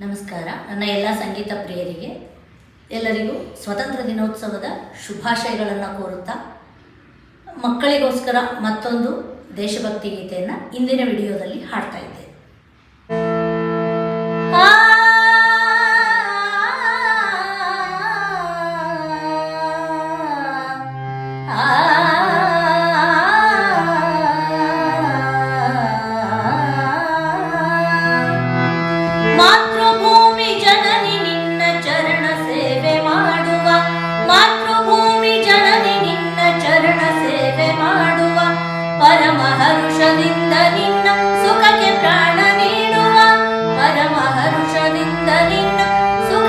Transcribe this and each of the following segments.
ನಮಸ್ಕಾರ. ನನ್ನ ಎಲ್ಲ ಸಂಗೀತ ಪ್ರಿಯರಿಗೆ ಎಲ್ಲರಿಗೂ ಸ್ವತಂತ್ರ ದಿನೋತ್ಸವದ ಶುಭಾಶಯಗಳನ್ನು ಕೋರುತ್ತಾ, ಮಕ್ಕಳಿಗೋಸ್ಕರ ಮತ್ತೊಂದು ದೇಶಭಕ್ತಿ ಗೀತೆಯನ್ನು ಇಂದಿನ ವಿಡಿಯೋದಲ್ಲಿ ಹಾಡ್ತಾ ಇದ್ದೇನೆ.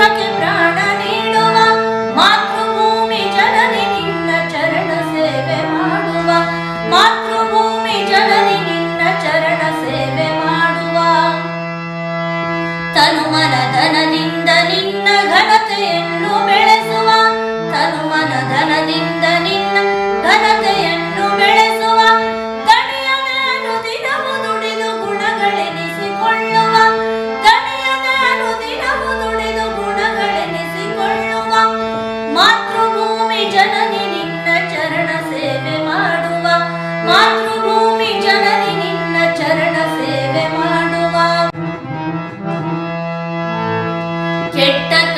ಜೀವಕ್ಕೆ ಪ್ರಾಣ ನೀಡುವ, ಮಾತೃಭೂಮಿ ಜನನಿ ನಿನ್ನ ಚರಣ ಸೇವೆ ಮಾಡುವ, ಮಾತೃಭೂಮಿ ಜನನಿ ನಿನ್ನ ಚರಣ ಸೇವೆ ಮಾಡುವ. ತನುಮನ ಧನದಿಂದ ನಿನ್ನ ಘನತೆಯನ್ನು ಬೆಳೆಸುವ libertad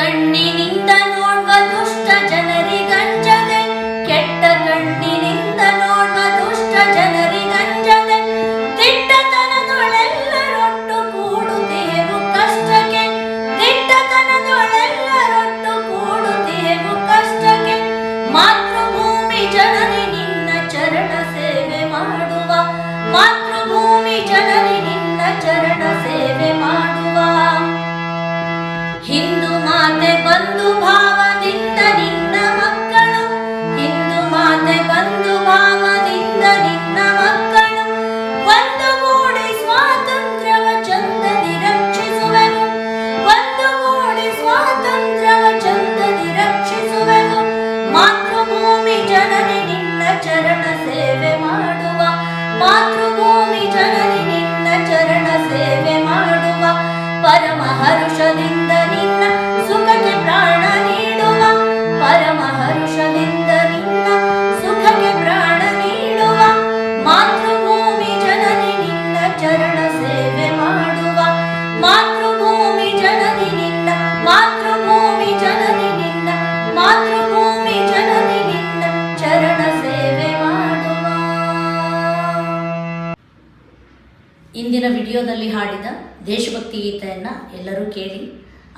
ಹಿಂದಿನ ವಿಡಿಯೋದಲ್ಲಿ ಹಾಡಿದ ದೇಶಭಕ್ತಿ ಗೀತೆಯನ್ನು ಎಲ್ಲರೂ ಕೇಳಿ,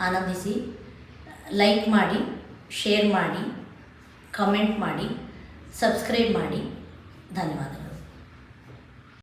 ಆನಂದಿಸಿ ಲೈಕ್ ಮಾಡಿ ಶೇರ್ ಮಾಡಿ ಕಮೆಂಟ್ ಮಾಡಿ ಸಬ್ಸ್ಕ್ರೈಬ್ ಮಾಡಿ. ಧನ್ಯವಾದ